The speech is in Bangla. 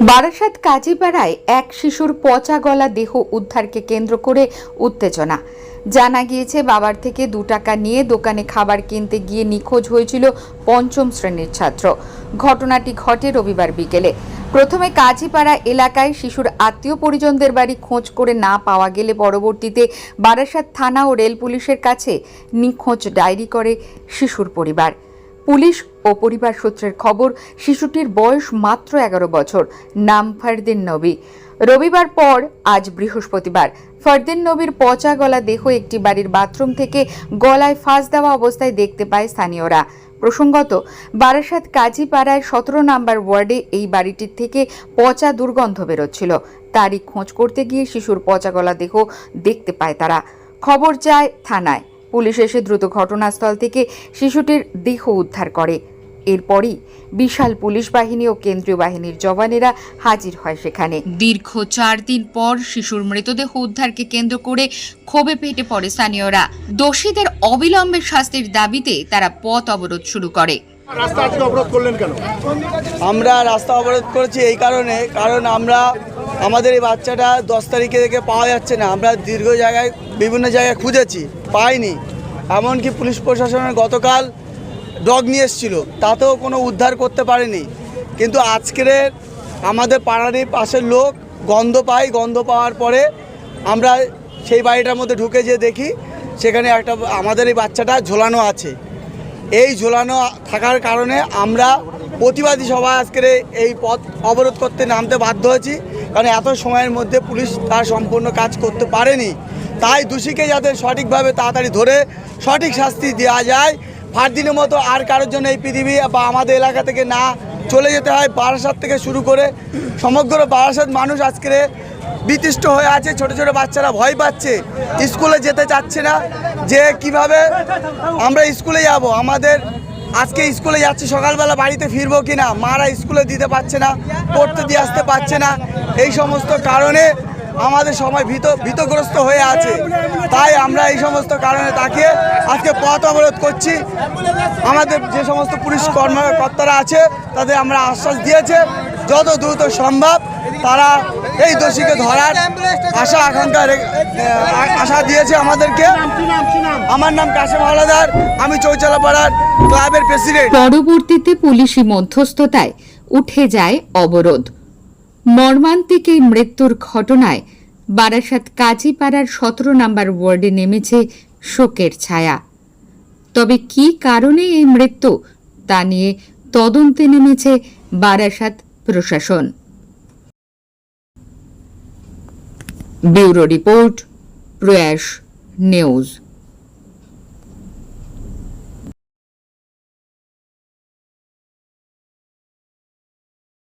বারাসাত কাজীপাড়ায় এক শিশুর পচা গলা দেহ উদ্ধারকে কেন্দ্র করে উত্তেজনা। জানা গিয়েছে, বাবার থেকে দু টাকা নিয়ে দোকানে খাবার কিনতে গিয়ে নিখোঁজ হয়েছিল পঞ্চম শ্রেণির ছাত্র। ঘটনাটি ঘটে রবিবার বিকেলে। প্রথমে কাজীপাড়া এলাকায় শিশুর আত্মীয় পরিজনদের বাড়ি খোঁজ করে না পাওয়া গেলে পরবর্তীতে বারাসাত থানা ও রেল পুলিশের কাছে নিখোঁজ ডায়েরি করে শিশুর পরিবার। পুলিশ ও পরিবার সূত্রের খবর, শিশুটির বয়স মাত্র এগারো বছর, নাম ফারদিন নবী। রবিবার পর, আজ বৃহস্পতিবার, ফারদিন নবীর পচা গলা দেহ একটি বাড়ির বাথরুম থেকে গলায় ফাঁস দেওয়া অবস্থায় দেখতে পায় স্থানীয়রা। প্রসঙ্গত, বারাসাত কাজীপাড়ায় সতেরো নম্বর ওয়ার্ডে এই বাড়িটির থেকে পচা দুর্গন্ধ বেরোচ্ছিল। তারই খোঁজ করতে গিয়ে শিশুর পচা গলা দেহ দেখতে পায় তারা। খবর যায় থানায়। পুলিশ এসে দ্রুত ঘটনাস্থল থেকে শিশুটির দেহ উদ্ধার করে। এরপরই বিশাল পুলিশ বাহিনী ও কেন্দ্রীয় বাহিনীর জওয়ানেরা হাজির হয় সেখানে। দীর্ঘ চার দিন পর শিশুর মৃতদেহ উদ্ধারকে কেন্দ্র করে ক্ষোভে পেটে পড়ে স্থানীয়রা। দোষীদের অবিলম্বে শাস্তির দাবিতে তারা পথ অবরোধ শুরু করে। রাস্তা আজকে অবরোধ করলেন কেন? আমরা রাস্তা অবরোধ করেছি এই কারণে কারণ আমরা আমাদের এই বাচ্চাটা দশ তারিখে থেকে পাওয়া যাচ্ছে না। আমরা দীর্ঘ জায়গায় বিভিন্ন জায়গায় খুঁজেছি পাইনি। এমনকি পুলিশ প্রশাসনের গতকাল ডগ নিয়ে এসেছিল, তাতেও কোনো উদ্ধার করতে পারেনি। কিন্তু আজকের আমাদের পাড়ারই পাশের লোক গন্ধ পাই, গন্ধ পাওয়ার পরে আমরা সেই বাড়িটার মধ্যে ঢুকে যেয়ে দেখি, সেখানে একটা আমাদের এই বাচ্চাটা ঝোলানো আছে। এই ঝোলানো থাকার কারণে আমরা প্রতিবাদী সভা আজকের এই পথ অবরোধ করতে নামতে বাধ্য হয়েছি, কারণ এত সময়ের মধ্যে পুলিশ তার সম্পূর্ণ কাজ করতে পারেনি। তাই দোষীকে যাতে সঠিকভাবে তাড়াতাড়ি ধরে, সঠিক শাস্তি দেওয়া যায় ফারদিনের মতো আর কারোর জন্য এই পৃথিবী বা আমাদের এলাকা থেকে না চলে যেতে হয়। বারাসাত থেকে শুরু করে সমগ্র বারাসাত মানুষ আজকে বিতিষ্ট হয়ে আছে। ছোট ছোট বাচ্চারা ভয় পাচ্ছে। স্কুলে যেতে চাচ্ছে না যে কীভাবে আমরা স্কুলে যাব। আমাদের আজকে স্কুলে যাচ্ছি, সকালবেলা বাড়িতে ফিরবো কি না মারা স্কুলে দিতে পারছে না, পড়তে দিয়ে আসতে পারছে না। এই সমস্ত কারণে আমাদের সময় ভীত ভীতগ্রস্ত হয়ে আছে। তাই আমরা এই সমস্ত কারণে তাকিয়ে আজকে পথ অবরোধ করছি। আমাদের যে সমস্ত পুলিশ কর্মকর্তারা আছে, তাদের আমরা আশ্বাস দিয়েছে। যত দ্রুত সম্ভব তারা এই দোষীকে ধরার আশা, আকাঙ্ক্ষা আশা দিয়েছে আমাদেরকে। আমার নাম কাশেম হাওলাদার। আমি চৌচালাপাড়ার ক্লাবের প্রেসিডেন্ট। পরবর্তীতে পুলিশি মধ্যস্থতায় উঠে যায় অবরোধ। মর্মান্তিক এই মৃত্যুর ঘটনায় বারাসাত কাজীপাড়ার সতেরো নম্বর ওয়ার্ডে নেমেছে শোকের ছায়া। তবে কী কারণে এই মৃত্যু তা নিয়ে তদন্তে নেমেছে বারাসাত প্রশাসন। Bureau report, Prayas news.